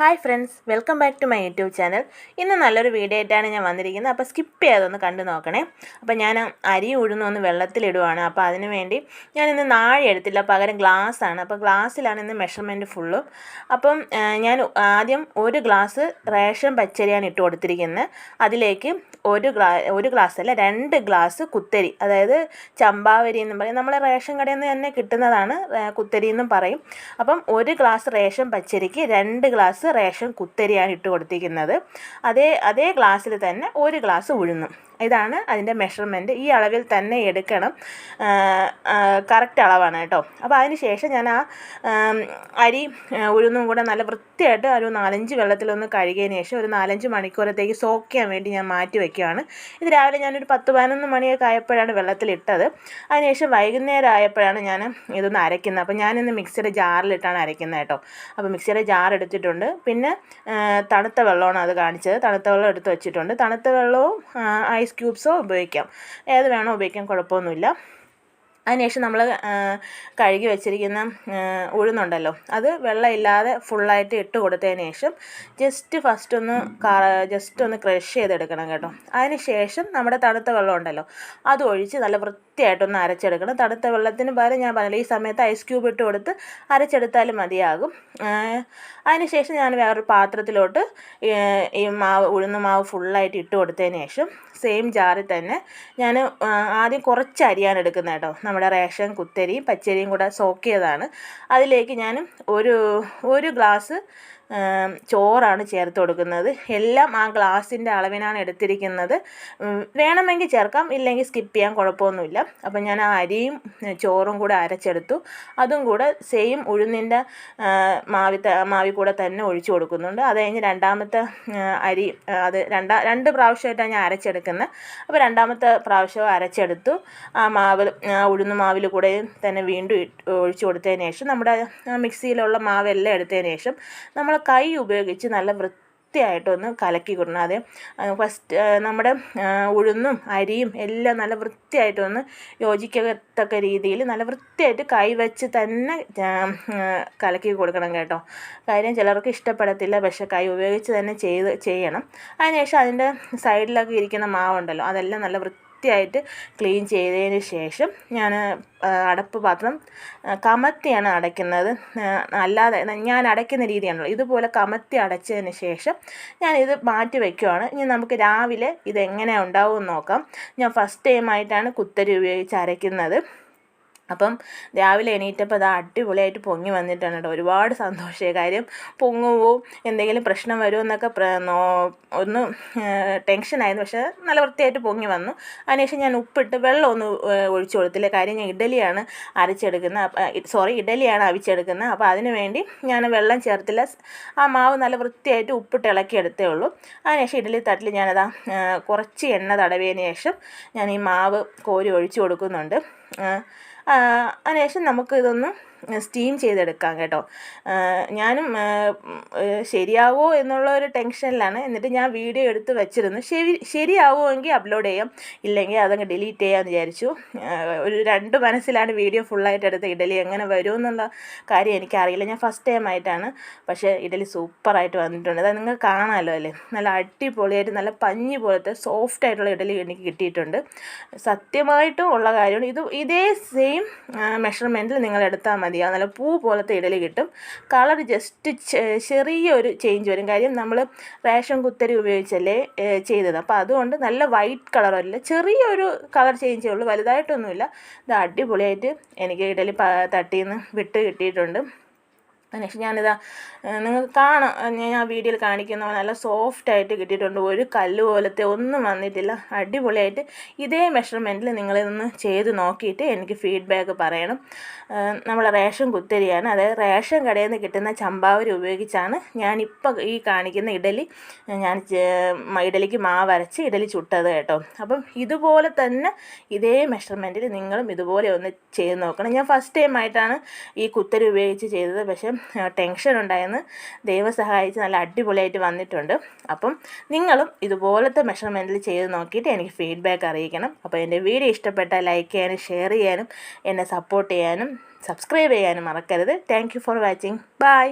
Hi friends welcome back to my YouTube channel. ഇന്ന് നല്ലൊരു video ആയിട്ടാണ് ഞാൻ വന്നിരിക്കുന്നത്. അപ്പോൾ സ്കിപ്പ് ചെയ്യാതൊന്ന് കണ്ടു നോക്കണേ. അപ്പോൾ ഞാൻ അരി ഉഴുന്ന് ഒന്ന് വെള്ളത്തിലിടുവാണ്. അപ്പോൾ അതിന് വേണ്ടി ഞാൻ ഇന്ന് നാഴി എടുത്തില്ല പകരം ഗ്ലാസ് ആണ്. അപ്പോൾ ഗ്ലാസ്സിലാണ് ഇന്ന് മെഷർമെന്റ് ഫുള്ളും അപ്പം ഞാൻ ആദ്യം ഒരു ഗ്ലാസ് റേഷൻ പച്ചരിയാണ് ഇട്ട് കൊടുത്തിരിക്കുന്നത്. അതിലേക്ക് ഒരു ഗ്ലാ ഒരു ഗ്ലാസ് അല്ല രണ്ട് ഗ്ലാസ് കുത്തരി. അതായത് ചമ്പാവരി എന്നും പറയും. നമ്മളെ റേഷൻ കടയിൽ നിന്ന് തന്നെ കിട്ടുന്നതാണ് കുത്തരി എന്നും പറയും. അപ്പം ഒരു ഗ്ലാസ് റേഷൻ പച്ചരിക്ക് രണ്ട് ഗ്ലാസ് റേഷൻ കുത്തരിയാണ് ഇട്ട് കൊടുത്തിരിക്കുന്നത്. അതേ അതേ ഗ്ലാസ്സിൽ തന്നെ ഒരു ഗ്ലാസ് ഉഴുന്നും. ഇതാണ് അതിന്റെ മെഷർമെന്റ് ഈ അളവിൽ തന്നെ എടുക്കണം. കറക്റ്റ് അളവാണ് കേട്ടോ. അപ്പോൾ അതിന് ശേഷം ഞാൻ ആ അരി ഉഴുന്നും കൂടെ നല്ല വൃത്തിയായിട്ട് ഒരു നാലഞ്ച് വെള്ളത്തിലൊന്ന് കഴുകിയതിന് ശേഷം ഒരു നാലഞ്ച് മണിക്കൂറത്തേക്ക് സോക്ക് ചെയ്യാൻ വേണ്ടി ഞാൻ മാറ്റി വയ്ക്കുകയാണ്. ഇത് രാവിലെ ഞാനൊരു പത്ത് പതിനൊന്ന് മണിയൊക്കെ ആയപ്പോഴാണ് വെള്ളത്തിലിട്ടത് അതിനുശേഷം വൈകുന്നേരം ആയപ്പോഴാണ് ഞാൻ ഇതൊന്ന് അരയ്ക്കുന്നത്. അപ്പോൾ ഞാനിന്ന് മിക്സിയുടെ ജാറിലിട്ടാണ് അരയ്ക്കുന്നത് കേട്ടോ. അപ്പോൾ മിക്സിയുടെ ജാർ എടുത്തിട്ടുണ്ട്. പിന്നെ തണുത്ത വെള്ളമാണ് അത് കാണിച്ചത്. തണുത്ത വെള്ളം എടുത്ത് വെച്ചിട്ടുണ്ട്. തണുത്ത വെള്ളവും ഐസ് ക്യൂബ്സോ ഉപയോഗിക്കാം. ഏത് വേണോ ഉപയോഗിക്കാം കുഴപ്പമൊന്നുമില്ല. അതിനുശേഷം നമ്മൾ കഴുകി വെച്ചിരിക്കുന്ന ഉഴുന്നുണ്ടല്ലോ അത് വെള്ളമില്ലാതെ ഫുള്ളായിട്ട് ഇട്ട് കൊടുത്തതിന് ശേഷം ജസ്റ്റ് ഫസ്റ്റ് ഒന്ന് ജസ്റ്റ് ഒന്ന് ക്രഷ് ചെയ്തെടുക്കണം കേട്ടോ. അതിന് ശേഷം നമ്മുടെ തണുത്ത വെള്ളം ഉണ്ടല്ലോ അത് ഒഴിച്ച് നല്ല വൃത്തിയായിട്ടൊന്ന് അരച്ചെടുക്കണം. തണുത്ത വെള്ളത്തിന് പകരം ഞാൻ പറഞ്ഞില്ല ഈ സമയത്ത് ഐസ് ക്യൂബ് ഇട്ട് കൊടുത്ത് അരച്ചെടുത്താലും മതിയാകും. അതിന് ശേഷം ഞാൻ വേറൊരു പാത്രത്തിലോട്ട് ഈ മാവ് ഉഴുന്ന മാവ് ഫുള്ളായിട്ട് ഇട്ട് കൊടുത്തതിന് ശേഷം സെയിം ജാറിൽ തന്നെ ഞാൻ ആദ്യം കുറച്ച് അരിയാണ് എടുക്കുന്നത് കേട്ടോ. നമ്മുടെ റേഷൻ കുത്തരിയും പച്ചരിയും കൂടെ സോക്ക് ചെയ്തതാണ്. അതിലേക്ക് ഞാൻ ഒരു ഒരു ഗ്ലാസ് ചോറാണ് ചേർത്ത് കൊടുക്കുന്നത്. എല്ലാം ആ ഗ്ലാസിന്റെ അളവിനാണ് എടുത്തിരിക്കുന്നത്. വേണമെങ്കിൽ ചേർക്കാം ഇല്ലെങ്കിൽ സ്കിപ്പ് ചെയ്യാൻ കുഴപ്പമൊന്നുമില്ല. അപ്പം ഞാൻ ആ അരിയും ചോറും കൂടെ അരച്ചെടുത്തു. അതും കൂടെ സെയിം ഉഴുന്നിന്റെ മാവി മാവി കൂടെ തന്നെ ഒഴിച്ചു കൊടുക്കുന്നുണ്ട്. അത് കഴിഞ്ഞ് രണ്ടാമത്തെ അരി അത് രണ്ടാ രണ്ട് പ്രാവശ്യമായിട്ടാണ് ഞാൻ അരച്ചെടുക്കുന്നത് അപ്പോൾ രണ്ടാമത്തെ പ്രാവശ്യം അരച്ചെടുത്തു. ആ മാവിൽ ആ ഉഴുന്ന് മാവിൽ കൂടെ തന്നെ വീണ്ടും ഒഴിച്ചു കൊടുത്തതിന് ശേഷം നമ്മുടെ മിക്സിയിലുള്ള മാവെല്ലാം എടുത്തതിന് ശേഷം നമ്മൾ കൈ ഉപയോഗിച്ച് നല്ല വൃത്തിയായിട്ടൊന്ന് കലക്കി കൊടുക്കണം. അത് ഫസ്റ്റ് നമ്മുടെ ഉഴുന്നും അരിയും എല്ലാം നല്ല വൃത്തിയായിട്ടൊന്ന് യോജിക്കത്തക്ക രീതിയിൽ നല്ല വൃത്തിയായിട്ട് കൈ വെച്ച് തന്നെ കലക്കി കൊടുക്കണം കേട്ടോ. കാര്യം ചിലർക്ക് ഇഷ്ടപ്പെടത്തില്ല പക്ഷേ കൈ ഉപയോഗിച്ച് തന്നെ ചെയ്ത് ചെയ്യണം. അതിനുശേഷം അതിന്റെ സൈഡിലൊക്കെ ഇരിക്കുന്ന മാവുണ്ടല്ലോ അതെല്ലാം നല്ല വൃത്തിയായിട്ട് ക്ലീൻ ചെയ്തതിന് ശേഷം ഞാൻ അടപ്പ് പാത്രം കമത്തിയാണ് അടയ്ക്കുന്നത്. അല്ലാതെ ഞാൻ അടയ്ക്കുന്ന രീതിയാണല്ലോ. ഇതുപോലെ കമത്തി അടച്ചതിന് ശേഷം ഞാൻ ഇത് മാറ്റി വയ്ക്കുവാണ്. ഇനി നമുക്ക് രാവിലെ ഇതെങ്ങനെ ഉണ്ടാവും നോക്കാം. ഞാൻ ഫസ്റ്റ് ടൈമായിട്ടാണ് കുത്തരി ഉപയോഗിച്ച് അരയ്ക്കുന്നത്. അപ്പം രാവിലെ എണീറ്റപ്പോൾ അത് അടിപൊളിയായിട്ട് പൊങ്ങി വന്നിട്ടാണ് കേട്ടോ. ഒരുപാട് സന്തോഷമായി കാര്യം പൊങ്ങുമോ എന്തെങ്കിലും പ്രശ്നം വരുമോ എന്നൊക്കെ ഒന്ന് ടെൻഷനായിരുന്നു. പക്ഷേ നല്ല വൃത്തിയായിട്ട് പൊങ്ങി വന്നു. അതിനുശേഷം ഞാൻ ഉപ്പിട്ട് വെള്ളം ഒന്ന് ഒഴിച്ചു കൊടുത്തില്ല. കാര്യം ഞാൻ ഇഡലിയാണ് അരച്ചെടുക്കുന്നത്. സോറി ഇഡലിയാണ് അവിച്ചെടുക്കുന്നത്. അപ്പോൾ അതിന് വേണ്ടി ഞാൻ വെള്ളം ചേർത്തില്ല. ആ മാവ് നല്ല വൃത്തിയായിട്ട് ഉപ്പിട്ട് ഇളക്കി എടുത്തേ ഉള്ളൂ. അതിനുശേഷം ഇഡലി തട്ടിൽ ഞാനതാ കുറച്ച് എണ്ണ തടവിയതിന് ശേഷം ഞാൻ ഈ മാവ് കോരി ഒഴിച്ചു കൊടുക്കുന്നുണ്ട്. അതിനുശേഷം നമുക്ക് ഇതൊന്ന് സ്റ്റീം ചെയ്തെടുക്കാം കേട്ടോ. ഞാനും ശരിയാവോ എന്നുള്ള ഒരു ടെൻഷനിലാണ്. എന്നിട്ട് ഞാൻ വീഡിയോ എടുത്ത് വെച്ചിരുന്നു. ശരി ശരിയാവുമെങ്കിൽ അപ്ലോഡ് ചെയ്യാം. ഇല്ലെങ്കിൽ അതങ്ങ് ഡിലീറ്റ് ചെയ്യാമെന്ന് വിചാരിച്ചു. ഒരു രണ്ട് മനസ്സിലാണ് വീഡിയോ ഫുള്ളായിട്ട് എടുത്ത് ഇഡലി എങ്ങനെ വരുമെന്നുള്ള കാര്യം എനിക്കറിയില്ല. ഞാൻ ഫസ്റ്റ് ടൈം ആയിട്ടാണ്. പക്ഷേ ഇഡലി സൂപ്പറായിട്ട് വന്നിട്ടുണ്ട്. അത് നിങ്ങൾ കാണാമല്ലോ അല്ലേ? നല്ല അടിപൊളിയായിട്ട് നല്ല പഞ്ഞി പോലത്തെ സോഫ്റ്റ് ആയിട്ടുള്ള ഇഡലി എനിക്ക് കിട്ടിയിട്ടുണ്ട്. സത്യമായിട്ടും ഉള്ള കാര്യമാണ്. ഇത് ഇതേ സെയിം മെഷർമെന്റിൽ നിങ്ങൾ എടുത്താൽ മതി. അത് നല്ല പൂ പോലത്തെ ഇഡലി കിട്ടും. കളർ ജസ്റ്റ് ചെറിയൊരു ചേഞ്ച് വരും. കാര്യം നമ്മൾ റേഷൻ കുത്തരി ഉപയോഗിച്ചല്ലേ ചെയ്തത്. അപ്പോൾ അതുകൊണ്ട് നല്ല വൈറ്റ് കളറല്ല ചെറിയൊരു കളർ ചേഞ്ചേ ഉള്ളൂ. വലുതായിട്ടൊന്നുമില്ല. ഇത് അടിപൊളിയായിട്ട് എനിക്ക് ഇഡലി തട്ടിയിൽ നിന്ന് വിട്ട് കിട്ടിയിട്ടുണ്ട്. അതിനുശേഷം ഞാനിതാ നിങ്ങൾക്ക് കാണാം ഞാൻ ആ വീഡിയോയിൽ കാണിക്കുന്ന പോലെ നല്ല സോഫ്റ്റ് ആയിട്ട് കിട്ടിയിട്ടുണ്ട്. ഒരു കല്ല് പോലത്തെ ഒന്നും വന്നിട്ടില്ല. അടിപൊളിയായിട്ട് ഇതേ മെഷർമെന്റിൽ നിങ്ങളിതൊന്ന് ചെയ്ത് നോക്കിയിട്ട് എനിക്ക് ഫീഡ്ബാക്ക് പറയണം. നമ്മൾ റേഷൻ കുത്തരിയാണ്. അതായത് റേഷൻ കടയിൽ നിന്ന് കിട്ടുന്ന ചമ്പാവരി ഉപയോഗിച്ചാണ് ഞാനിപ്പോൾ ഈ കാണിക്കുന്ന ഇഡലി ഞാൻ ഇഡലിക്ക് മാവരച്ച് ഇഡലി ചുട്ടത് കേട്ടോ. അപ്പം ഇതുപോലെ തന്നെ ഇതേ മെഷർമെന്റിൽ നിങ്ങളും ഇതുപോലെ ഒന്ന് ചെയ്ത് നോക്കണം. ഞാൻ ഫസ്റ്റ് ടൈം ആയിട്ടാണ് ഈ കുത്തരി ഉപയോഗിച്ച് ചെയ്തത്. പക്ഷേ ടെൻഷൻ ഉണ്ടായെന്ന് ദൈവം സഹായിച്ച് നല്ല അടിപൊളിയായിട്ട് വന്നിട്ടുണ്ട്. അപ്പം നിങ്ങളും ഇതുപോലത്തെ മെഷർമെന്റിൽ ചെയ്ത് നോക്കിയിട്ട് എനിക്ക് ഫീഡ്ബാക്ക് അറിയിക്കണം. അപ്പോൾ എന്റെ വീഡിയോ ഇഷ്ടപ്പെട്ട ലൈക്ക് ചെയ്യാനും ഷെയർ ചെയ്യാനും എന്നെ സപ്പോർട്ട് ചെയ്യാനും സബ്സ്ക്രൈബ് ചെയ്യാനും മറക്കരുത്. Thank for watching bye